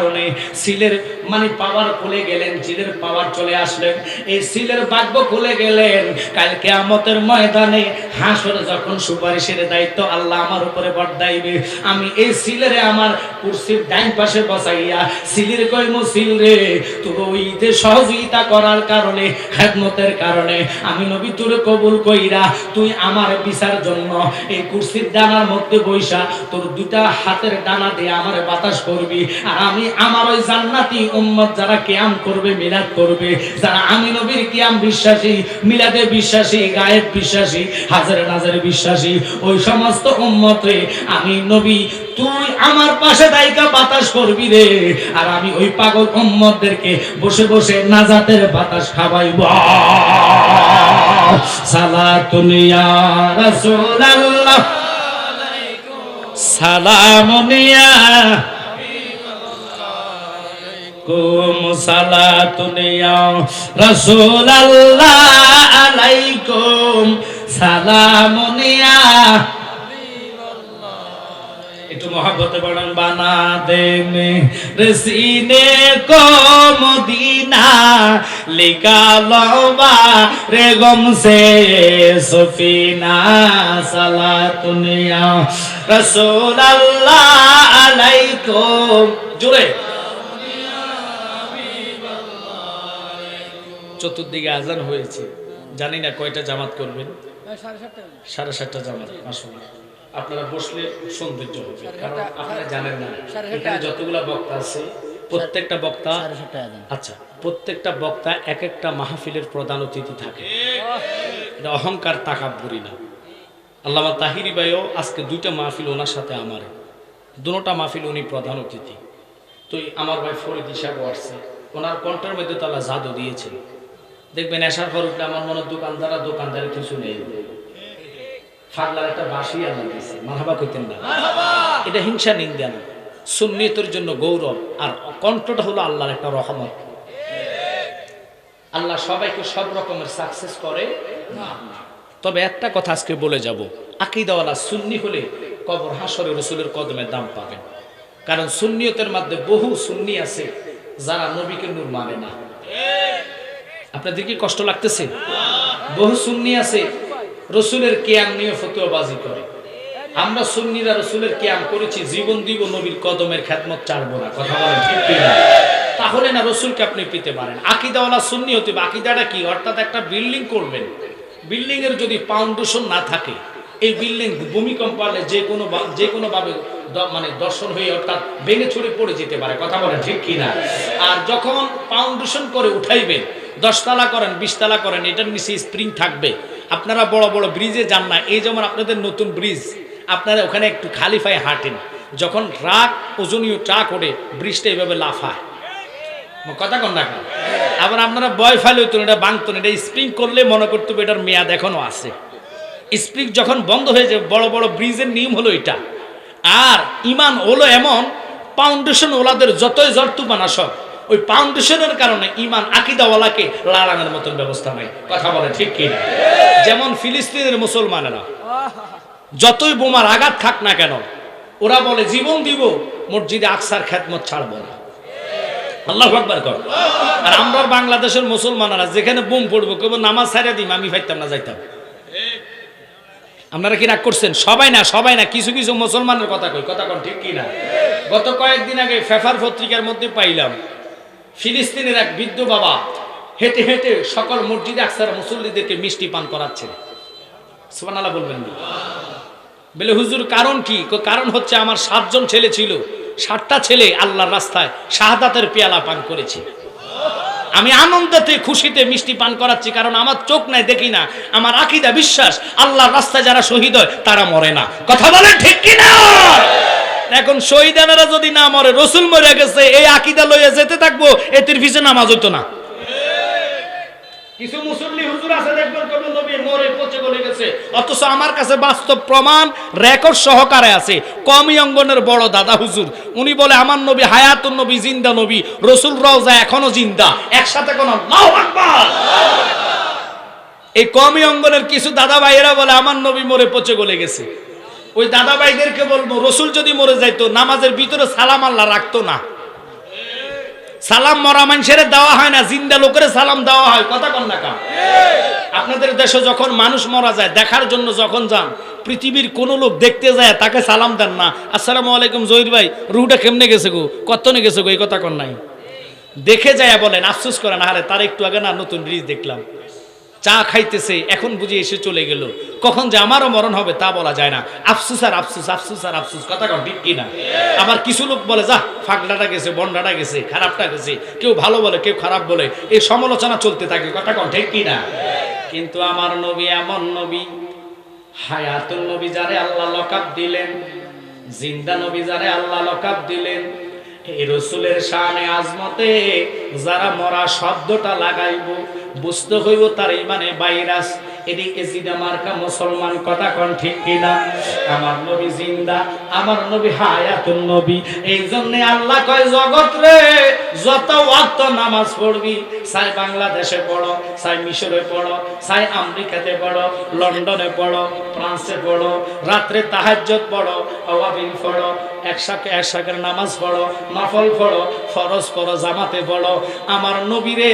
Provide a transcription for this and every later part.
কারণে সিলের মানে পাওয়ার খুলে গেলেন সিলের পাওয়ার চলে আসলেন। এই সিলের ভাগ্য খুলে গেলেন। কালকে আমতের ময়দানে হাসর যখন সুপারিশের দায়িত্ব আল্লাহ আমার উপরে বর্দাইবে আমি এই সিলেরে আমার কুর্সির ডাইন পাশে বসাইয়া সিলের কইমু সিল রে তোর ওই সহযোগিতা করার কারণে, খেদমতের কারণে আমি নবী তোর কবুল কইরা তুই আমার বিচার জন্য এই কুর্সির ডানার মধ্যে বইসা তোর দুটা হাতের ডানা দিয়ে আমার বাতাস করবি, আর আমি আমার ওই জান্নাতি উম্মত যারা কিয়াম করবে, মিলাদ করবে, যারা আমি নবীর কিয়াম বিশ্বাসী, মিলাদে বিশ্বাসী, গায়েব বিশ্বাসী, হাজারে নাজারে বিশ্বাসী, ওই সমস্ত উম্মতে আমি নবী, তুই আমার পাশে দায়িকা বাতাস করবি রে। আর আমি ওই পাগল উম্মতদেরকে বসে বসে নাজাতের বাতাস খাওয়াইব। সালাতুন ইয়া রাসূলুল্লাহ। সালামুন ইয়া কুম সালাতুন ইয়া রাসূলুল্লাহ আলাইকুম সালামুন ইয়া। একটু মহাব্বতে বলেন, বানা দে মে রসিনে কো মদিনা লিকালবা রে গম সে সফিনা সালাতুনিয়া রাসূল আল্লাহ আলাইকুম। জোরে চতুর্দিকে আজান হয়েছে। জানি না কয়টা জামাত করবেন? সাড়ে সাতটা। জামাত আসলে আপনারা বসলে সৌন্দর্য হবে কারণ আপনারা জানেন না এখানে যতগুলা বক্তা আছে প্রত্যেকটা বক্তা আচ্ছা প্রত্যেকটা বক্তা এক একটা মাহফিলের প্রধান অতিথি থাকে। এটা অহংকার তাকাব্বুরি না। আল্লামা তাহিরি ভাইও আজকে দুইটা মাহফিল ওনার সাথে আমার। দুটা মাহফিল উনি প্রধান অতিথি। তো আমার ভাই ফরিদ হিসাবে আসছে। ওনার কণ্ঠের মধ্যে তো আল্লাহ জাদু দিয়েছেন। দেখবেন এসার পর উঠলে আমার মনে দোকানদারা দোকানদারের কিছু নেই। ফাগলার একটা বাসি আল্লাহ দিয়েছে। মারহাবা কইতেন না। এটা হিংসা নিন্দা না। সুন্নিয়তের জন্য গৌরব আর কণ্ঠটা হলো আল্লাহর একটা রহমত। আল্লাহ সবাইকে সব রকমের সাকসেস করে। তবে একটা কথা আজকে বলে যাব। আকিদাওয়ালা সুন্নি হলে কবর হাসরে রসুলের কদমে দাম পাবেন। কারণ সুন্নিয়তের মধ্যে বহু সুন্নি আছে যারা নবীকে নূর মানে না। আপনাদের কি কষ্ট লাগতেছে? বহু সুন্নি আছে, রসুলের কেয়াম নিয়ে ফতুয়াবাজি করে। আমরা সুন্নিরা রসুলের কেয়াম করেছি, জীবন দিব নবীর কদমের খ্যাতমত চাড়বো না, কথা বলেন? তাহলে না রসুলকে আপনি পেতে পারেন। আকিদাওয়ালা সুন্নি হতে হবে। আকিদাটা কি? অর্থাৎ একটা বিল্ডিং করবেন। বিল্ডিং এর যদি ফাউন্ডেশন না থাকে, এই বিল্ডিং ভূমিকম্প আসলে যে কোনো যে কোনো ভাবে মানে দর্শন হয়ে অর্থাৎ ভেঙে ছড়ে পড়ে যেতে পারে, কথা বলেন ঠিক কি না আর যখন ফাউন্ডেশন করে উঠাইবেন দশতলা করেন বিশতলা করেন এটার নিচে স্প্রিং থাকবে। আপনারা বড় বড় ব্রিজে যান না এই যেমন আপনাদের নতুন ব্রিজ আপনারা ওখানে একটু খালি পায়ে হাঁটেন। যখন ট্রাক ওজনীয় ট্রাক ওঠে ব্রিজটা এভাবে লাফায়। কথা কন না? আবার আপনারা বয় ফাইলে হইতো এটা বাংতো না, এটা স্প্রিং করলে মনে করতে হবে এটার মেয়াদ এখনও আছে। স্প্রিং যখন বন্ধ হয়ে যায় বড় বড় ব্রিজের নিয়ম হলো এটা। আর ইমান হলো এমন ফাউন্ডেশন ওলাদের যতই জ্বর তুফান আসক ওই ফাউন্ডেশনের কারণে ইমান আকিদাওয়ালাকে লাড়ানোর মতন ব্যবস্থা নাই। কথা বলে ঠিক কি? যেমন ফিলিস্তিনের মুসলমানেরা, যতই বোমার আঘাত থাক না কেন, ওরা বলে, জীবন দিব, মসজিদে আকসার খ্যাতমত ছাড়বো না। আল্লাহ আকবার কর। আর আমরা বাংলাদেশের মুসলমানরা যেখানে বোম পড়ব কেবল নামাজ ছাড়িয়ে দিম, আমি ফাইতাম না, যাইতাম। আপনারা কি রাগ করছেন? সবাই না সবাই না, কিছু কিছু মুসলমানের কথা কই, কথা কন ঠিক কি না? গত কয়েকদিন আগে ফেফার পত্রিকার মধ্যে পাইলাম ফিলিস্তিনের এক বৃদ্ধ বাবা হেঁটে হেঁটে সকল মসজিদে আকসার মুসল্লিদেরকে মিষ্টি পান করাচ্ছেন সুবহানাল্লাহ বলবেন বলে, হুজুর, কারণ কি? কারণ হচ্ছে আমার সাতজন ছেলে ছিল। সাতটা ছেলে আল্লাহর রাস্তায় শাহাদাতের পেয়ালা পান করেছে। আমি আনন্দতে, খুশিতে মিষ্টি পান করাচ্ছি, কারণ আমার চোখ নাই, দেখি না। আমার আকিদা, বিশ্বাস, আল্লাহর রাস্তায় যারা শহীদ হয়, তারা মরে না। কথা বলেন ঠিক কি না এখন শহীদানেরা যদি না মরে, রসুল মরে গেছে, এই আকিদা লইয়া যেতে থাকব, এটির পিছনে নামাজ হইতো না। কিছু আছে কমি অঙ্গনের বড় দাদা হুজুর, উনি বলে, আমার নবী নবী, জিন্দা নবী, রসুল রওজা এখনও জিন্দা। একসাথে এই কমি অঙ্গনের কিছু দাদা ভাইয়েরা বলে, আমার নবী মরে পচে গলে গেছে। ওই দাদা ভাইদেরকে বলব, রসুল যদি মরে যাইতো, নামাজের ভিতরে সালাম আল্লাহ রাখতো না। সালাম মরা মানুষের দেওয়া হয় না, জিন্দা লোকের সালাম দেওয়া হয়। কথা কন না আপনাদের দেশে যখন মানুষ মারা যায়, দেখার জন্য যখন যান, পৃথিবীর কোন লোক দেখতে যায়, তাকে সালাম দেন না। আসসালামু আলাইকুম জহির ভাই, রুহটা কেমনে গেছে গো? কত কতনে গেছে গো? এই কথা কন নাই। দেখে যায় বলেন, আফসোস করেন আরে তার একটু আগে না নতুন ব্রিজ দেখলাম। চা খাইতেছে, এখন বুঝি এসে চলে গেল। কখন যে আমারও মরণ হবে তা বলা যায় না। আফসুস আর আফসুস আফসুস আর আফসুস, কথা কন ঠিক কিনা? আবার কিছু লোক বলে যা ফাগলাটা গেছে বন্ডাটা গেছে, খারাপটা গেছে, কেউ ভালো বলে, কেউ খারাপ বলে এই সমালোচনা চলতে থাকে, কথা কন ঠিক কিনা? কিন্তু আমার নবী এমন নবী, হায়াতুল নবী যারে আল্লাহ লকাব দিলেন, জিন্দা নবী যারে আল্লাহ লকাব দিলেন এই রসুলের শানে আজমতে যারা মরা শব্দটা লাগাইব, বুঝতে হইব তার ইমানে মার্কা মুসলমান কথা কন ঠিক কিনা? আমার নবী জিন্দা, আমার নবী নবী, এই জন্য আল্লাহ কয়, জগৎ রে, যত নামাজ পড়বি, সাই বাংলাদেশে পড়ো, সাই মিশরে পড়ো, সাই আমেরিকাতে পড়ো, লন্ডনে পড়ো, ফ্রান্সে পড়ো, রাত্রে তাহাজ্জত পড়ো আওয়াবিন পড়ো একসাথে একসাথে নামাজ পড়ো পড়ো, ফরজ পড়ো, জামাতে পড়ো। আমার নবীরে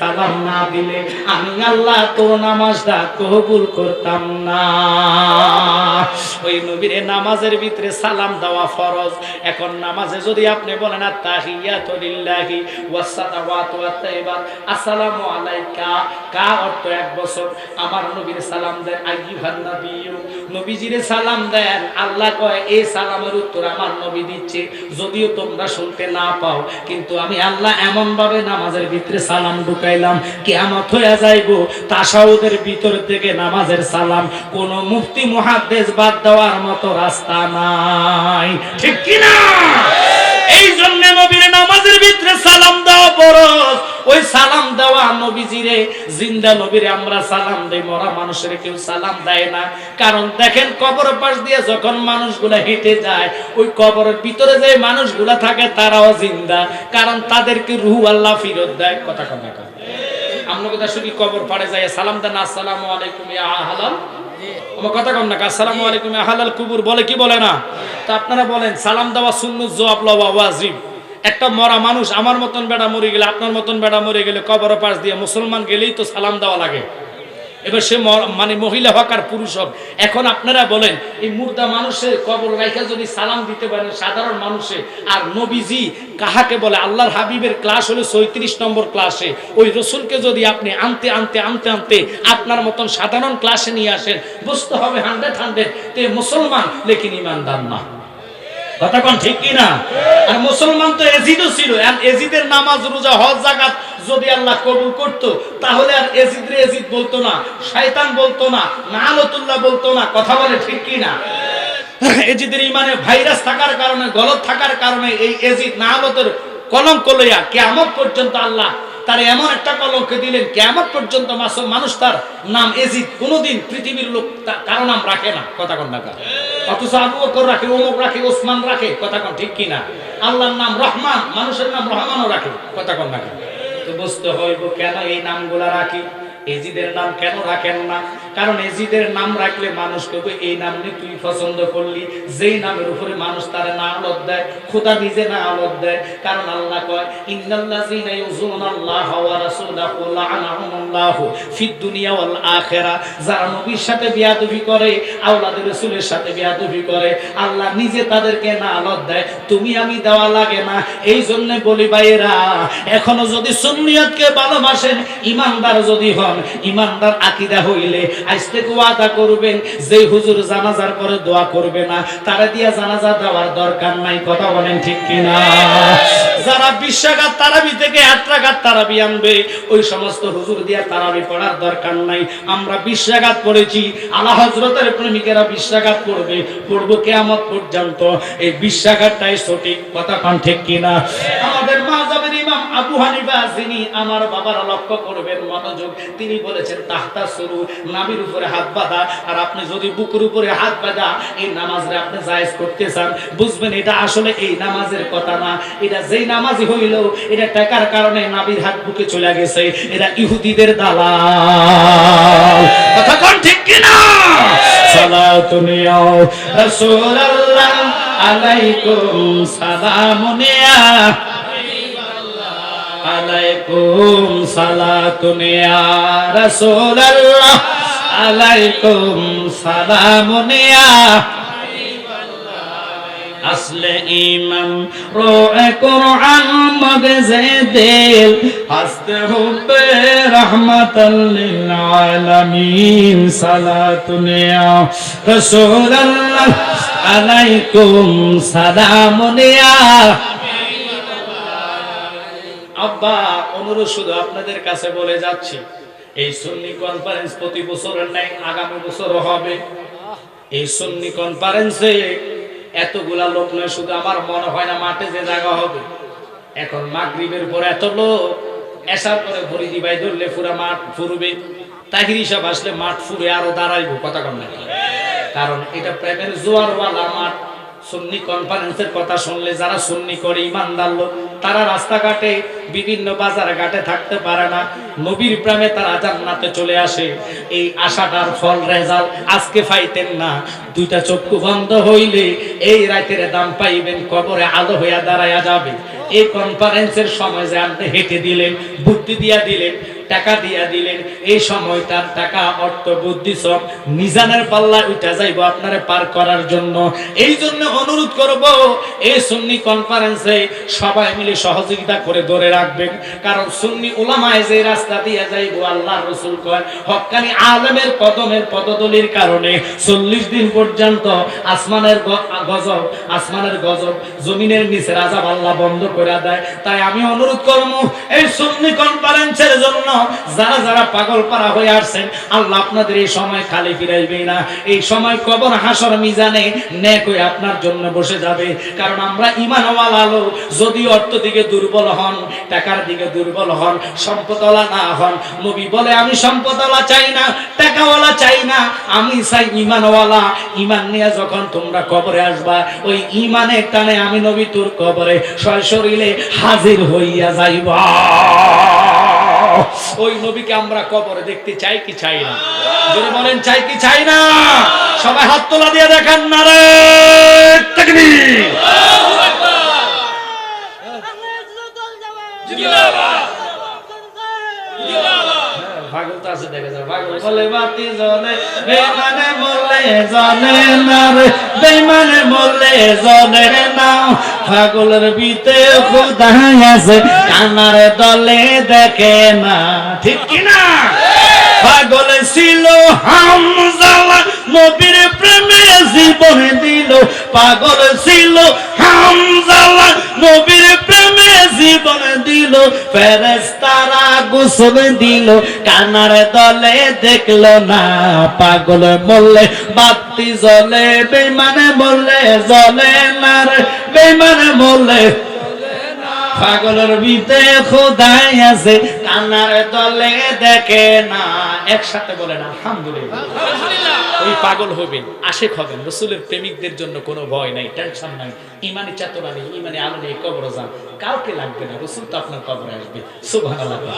সালাম না দিলে আমি আল্লাহ নামাজটা কবুল করতাম না। ওই নবীরে নামাজের ভিতরে সালাম দেওয়া ফরজ। এখন নামাজে যদি আপনি বলেন, আত্তাহিয়াতু লিল্লাহি ওয়াসসালাওয়াতু আসসালামু আলাইকা কা অর্থ এক বছর। আমার নবীর সালাম দেন, আইয়ুহান নাবিয়্যু নবীজিরে সালাম দেন। আল্লাহ কয় এই সালামের উত্তর আমার নবী দিচ্ছে। যদিও তোমরা শুনতে না পাও, কিন্তু আমি আল্লাহ এমন ভাবে নামাজের ভিতরে সালাম ঢুকাইলাম। কে কিয়ামত হয়ে যাইব, তাসাউদের ভিতর থেকে নামাজের সালাম। কোন মুফতি মহাদেশ বাদ দেওয়ার মতো রাস্তা নাই। ঠিক কিনা? এই জন্য নবীর নামাজের ভিতরে সালাম দেওয়া ফরজ। ওই সালাম দেওয়া নবীজিরে, জিন্দা নবীরে আমরা সালাম দেই, মরা মানুষের কেউ সালাম দেয় না। কারণ দেখেন কবর পাশ দিয়ে যখন মানুষগুলা হেঁটে যায়, ওই কবরের ভিতরে যে মানুষগুলা থাকে তারাও জিন্দা। কারণ তাদেরকে রুহ আল্লাহ ফিরত দেয়। কথা কথা আমরা কথা শুনি কবর পাড়ে যায় সালাম দেন, আসসালামু আলাইকুম আপনারা বলেন, সালাম দেওয়া সুন্নত জবাব লওয়া ওয়াজিব। একটা মরা মানুষ আমার মতন বেড়া মরে গেলে, আপনার মতন বেড়া মরে গেলে কবর পাশ দিয়ে মুসলমান গেলেই তো সালাম দেওয়া লাগে। এবার সে মানে মহিলা হোক আর পুরুষ হোক, এখন আপনারা বলেন, এই মুর্দা মানুষের কবর রাইখা যদি সালাম দিতে পারেন সাধারণ মানুষে, আর নবীজি কাহাকে বলে? আল্লাহর হাবিবের ক্লাস হলো ছয়ত্রিশ নম্বর ক্লাসে। ওই রসুলকে যদি আপনি আনতে আনতে আনতে আনতে আপনার মতন সাধারণ ক্লাসে নিয়ে আসেন, বুঝতে হবে হান্ড্রেড হান্ড্রেড তে মুসলমান, লেকিন ইমানদার না। কথা কোন ঠিক কি না আর মুসলমান তো এজিদও ছিল। আর এজিদের নামাজ রোজা হজ জাকাত যদি আল্লাহ কবুল করত তাহলে আর এজিদ রে এজিদ বলতো না শয়তান বলতো না নালতুল্লাহ বলতো না। কথা বলে ঠিক কি না এজিদের ইমানে ভাইরাস থাকার কারণে গলত থাকার কারণে এই এজিদ নালতের কলঙ্ক লইয়া কেমন পর্যন্ত আল্লাহ তার এমন একটা কলঙ্ক দিলেন কেমন পর্যন্ত মাসুম মানুষ তার নাম এজিদ কোনোদিন পৃথিবীর লোক কারও নাম রাখে না। কথা কন না কার। অথচ আবু বকর রাখে অমুক রাখে, ওসমান রাখে, কথা কন ঠিক কিনা? আল্লাহর নাম রহমান, মানুষের নাম রহমানও রাখে, কথা কন রাখে। তো বুঝতে হইব কেন এই নামগুলা রাখি? এজিদের নাম কেন রাখেন না? কারণ এজিদের নাম রাখলে মানুষ কবে এই নাম নিয়ে তুই পছন্দ করলি। যেই নামের উপরে মানুষ তার না আলত দেয়, খোদা নিজে না আলত দেয়। কারণ আল্লাহ কয় যারা নবীর সাথে করে সাথে করে, আল্লাহ নিজে তাদেরকে না আলত দেয়। তুমি আমি দেওয়া লাগে না, এই জন্য বলি এখনও যদি সুন্নিয়তকে ভালোবাসেন, ইমানদার যদি হন, ইমানদার আকীদা হইলে আজ থেকে ওয়াদা করবেন যে হুজুর জানাজার পরে দোয়া করবে না, তারা দিয়া জানাজা দেওয়ার দরকার নাই, কথা বলেন ঠিক কিনা? যারা বিশ্বাঘাত তারাবি থেকে আত্রাঘাত তারাবি আনবে, ওই সমস্ত হুজুর দিয়া তারাবি পড়ার দরকার নাই। আমরা বিশ্বাঘাত পড়েছি, আল্লাহ হজরতের প্রেমিকেরা বিশ্বাঘাত করবে পড়ব কেয়ামত পর্যন্ত। এই বিশ্বাঘাতটাই সঠিক, কথা পান ঠিক কিনা? আমাদের আবু হানিফা যিনি আমার বাবার লক্ষ্য করবেন মনোযোগ, তিনি বলেছেন, তাহতা শুরু নাবির উপরে হাত বাঁধা। আর আপনি যদি বুকের উপরে হাত বাঁধা, এই নামাজে আপনি জায়েজ করতে চান। বুঝবেন, এটা আসলে এই নামাজের কথা না। এটা যেই নামাজি হইল, এটা টাকার কারণে নাবির হাত বুকে চলে গেছে। এটা ইহুদিদের দালাল। কথা কোন ঠিক কিনা? সালাতুন ইয়া রাসূলুল্লাহ আলাইকুম সালামুন ইয়া আলাইকুম সালাতুন ইয়া রাসূলুল্লাহ। আলাইকুম সালামুন আসলে ইমাম রোয়ে কোরআন মগজে দিল হাসতে হুবে রহমাতাল লিল আলামিন। সালাতুন আলাইকুম আব্বা, অনুরোধ শুধু আপনাদের কাছে বলে যাচ্ছি, এই সুন্নি কনফারেন্স প্রতি বছরের নাই, আগামী বছরও হবে। এই সুন্নি কনফারেন্সে এতগুলা লোক নয়, শুধু আমার মনে হয় না, মাঠে যে জায়গা হবে। এখন মাগরিবের পর এত লোক, এসার পরে ভরি দিবাই ধরলে পুরা মাঠ ফুরবে, তাহির হিসাব আসলে মাঠ ফুরে আরও দাঁড়াইবো, কথা কম নাকি? কারণ এটা প্রেমের জোয়ারওয়ালা মাঠ। সুন্নি কনফারেন্সের কথা শুনলে যারা সুন্নি করে, ইমানদার লোক তারা রাস্তাঘাটে, বিভিন্ন বাজার ঘাটে থাকতে পারে না। নবীর প্রেমে তারা জান্নাতে চলে আসে। এই আশাটার ফল রেজাল আজকে পাইতেন না। দুইটা চক্ষু বন্ধ হইলে এই রাতের দাম পাইবেন, কবরে আলো হইয়া দাঁড়াইয়া যাবে। এই কনফারেন্সের সময় যে আপনি হেঁটে দিলেন, বুদ্ধি দিয়া দিলেন টাকা দিয়া দিলেন। এই সময় তার টাকা, অর্থ, বুদ্ধি সব মিজানের পাল্লা উঠা যাইব আপনারে পার করার জন্য। এই জন্য অনুরোধ করব, এই সুন্নি কনফারেন্সে সবাই মিলে সহযোগিতা করে ধরে রাখবেন। কারণ সুন্নি ওলামায় যে রাস্তা দিয়ে যাইব আল্লাহ রসুল কয় হক্কানি আলেমের কদমের পদদলির কারণে চল্লিশ দিন পর্যন্ত আসমানের গজব আসমানের গজব জমিনের নিচে রাজা আল্লাহ বন্ধ করে দেয়। তাই আমি অনুরোধ করব এই সুন্নি কনফারেন্সের জন্য যারা যারা পাগল পারা হয়ে আসছেন, আল্লাহ আপনাদের এই সময় খালি ফিরাইবে না। এই সময় কবর হাসর মিজানে নেক হয়ে আপনার জন্য বসে যাবে। কারণ আমরা ইমানওয়ালা লোক, যদি অর্থ দিকে দুর্বল হন, টাকার দিকে দুর্বল হন, সম্পদওয়ালা না হন, নবী বলে, আমি সম্পদওয়ালা চাই না, টাকাওয়ালা চাই না, আমি চাই ইমানওয়ালা। ইমান নিয়ে যখন তোমরা কবরে আসবা, ওই ইমানের টানে আমি নবী তোর কবরে সশরীরে হাজির হইয়া যাইবা। ওই নবীকে আমরা কবরে দেখতে চাই কি চাই না? যদি বলেন চাই কি চাই না সবাই হাত তোলা দিয়ে দেখেন না রে তাকবীর পাগল তো আছে দেখে যাও পাগল বলে বাতি জ্বলে বেমানে মরলে জ্বলে না রে বেমানে জ্বলে না। পাগলের বিতে খোদা আছে কানার দলে দেখে না। ঠিক কি না পাগল ছিল হামজালা নবীর প্রেমে জীবন দিল, পাগল ছিল হামজালা। নবীর প্রেমে জীবন দিল ফেরেস্তারা গোসল দিল, কানার দলে দেখল না পাগল বললে বাতি জ্বলে বেমানে বললে জ্বলে না রে বেমানে বললে পাগলের ভিতরে খোদাই আছে কান্নার দলে দেখে না একসাথে বলেন আলহামদুলিল্লাহ। ওই পাগল হবেন আশেক হবেন রসুলের প্রেমিকদের জন্য কোনো ভয় নাই টেনশন নাই ইমানি চেতনা নেই ইমানি আলো নেই কবর যান কাউকে লাগবে না রসুল তো আপনার কবরে আসবে সুবহানাল্লাহ।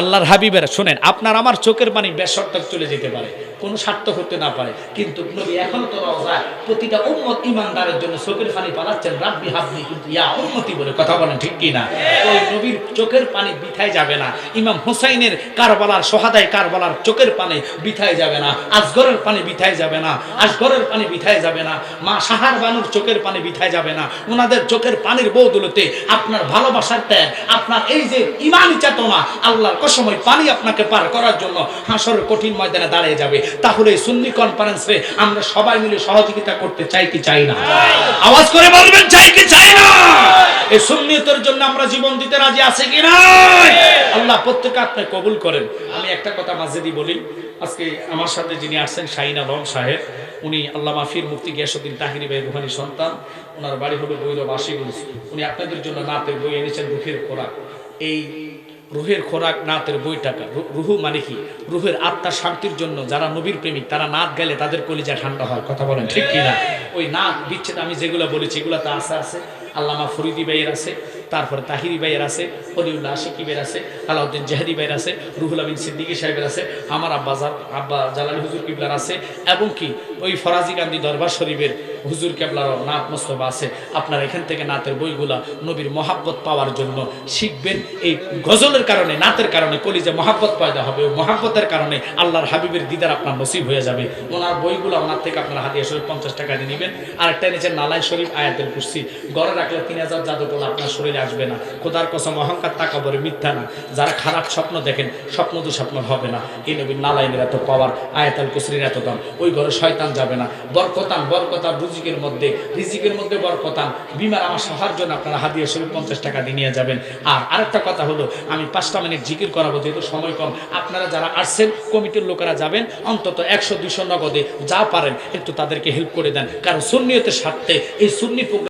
আল্লাহর হাবিবেরা শোনেন আপনার আমার চোখের পানি বেসর্তক চলে যেতে পারে কোনো স্বার্থ হতে না পারে। কিন্তু নবী এখনও তো রওজায় প্রতিটা উম্মত ইমানদারের জন্য চোখের পানি পালাচ্ছেন, রাব্বি হাবলি কিন্তু ইয়া উম্মতি বলে কথা বলেন, ঠিক কি না? ওই নবীর চোখের পানি বিথায় যাবে না, ইমাম হুসাইনের কারবালার সোহাদায় কারবালার চোখের পানি বিথায় যাবে না আজগরের পানি বিথায় যাবে না আজগরের পানি বিথায় যাবে না, মা সাহার বানুর চোখের পানি বিথায় যাবে না ওনাদের চোখের পানির বৌদুলতে আপনার ভালোবাসার ত্যাগ, আপনার এই যে ইমানি চেতনা, আল্লাহর কসময় পানি আপনাকে পার করার জন্য হাসরের কঠিন ময়দানে দাঁড়িয়ে যাবে। তাহলে সুন্নি কনফারেন্সে আমরা সবাই মিলে সহযোগিতা করতে চাই কি চাই না? আওয়াজ করে বলবেন চাই কি চাই না? এই সুন্নিয়তের জন্য আমরা জীবন দিতে রাজি আছি কি না? আল্লাহ প্রত্যেকে আপনি কবুল করেন। আমি একটা কথা মাঝেদি বলি। আজকে আমার সাথে যিনি আসছেন শাহিন আলম সাহেব উনি আল্লাহ মাফির মুক্তি গিয়াসুদ্দিন তাহিরি ভাই রুহানি সন্তান। ওনার বাড়ি হলো বৈরব আশিগঞ্জ। উনি আপনাদের জন্য নাতের বই এনেছেন রুহের খোরাক। এই রুহের খোরাক নাতের বই টাকা। রুহু মানে কি? রুহের আত্মার শান্তির জন্য যারা নবীর প্রেমিক, তারা নাত গেলে তাদের কলিজা ঠান্ডা হয়, কথা বলেন ঠিক কিনা? ওই নাত বিচ্ছেদ, আমি যেগুলো বলেছি, এগুলো তো আছে আছে। আল্লামা ফরিদি ভাইয়ের আছে, তারপরে তাহিরি ভাইয়ের আছে হলিউল্লাহ আশিকিবের আছে, আলাউদ্দিন জাহাদি ভাইয়ের আছে, রুহুল আমিন সিদ্দিকী সাহেবের আছে, আমার আব্বাজার আব্বা জালালি হুজুর কিবলার আছে, এবং কি? ওই ফরাজি গান্ধী দরবার শরীফের হুজুর কেবলার নাত মোস্তফা আছে। আপনারা এখান থেকে নাতের বইগুলা নবীর মহাব্বত পাওয়ার জন্য শিখবেন। এই গজলের কারণে, নাতের কারণে, কলিজে মহাব্বত পয়দা হবে। মহাব্বতের কারণে আল্লাহর হাবিবের দিদার আপনার নসিব হয়ে যাবে। ওনার বইগুলো ওনার থেকে আপনারা হাদিয়া শরীফ পঞ্চাশ টাকা দিয়ে নেবেন। আর একটা নিচে নালাই শরীফ আয়াতের কুর্সি। গড়ে রাখলে তিন হাজার জাদুটোলা আপনার শরীরে আসবে না। খোদার কসম, অহংকার টাকা বলে মিথ্যা না। যারা খারাপ স্বপ্ন দেখেন, স্বপ্ন তো স্বপ্ন হবে না। এই নবীর নালাইনের এত পাওয়ার আয়াতাল কুসরির এত দাম। ওই ঘরে শয়তান যাবে না। বরকতান বরকতান রুজিকের মধ্যে, রিজিকের মধ্যে বরকতান। বিমার আমার সহার জন্য আপনারা হাদিয়া শরীর পঞ্চাশ টাকা দিয়ে নিয়ে যাবেন। আর আরেকটা কথা হলো, আমি পাঁচটা মিনিট জিকির করাবো, যেহেতু সময় কম। আপনারা যারা আসছেন, কমিটির লোকেরা যাবেন, অন্তত একশো দুইশো নগদে যা পারেন, একটু তাদেরকে হেল্প করে দেন। কারণ সুন্নিয়তের স্বার্থে এই সুন্নি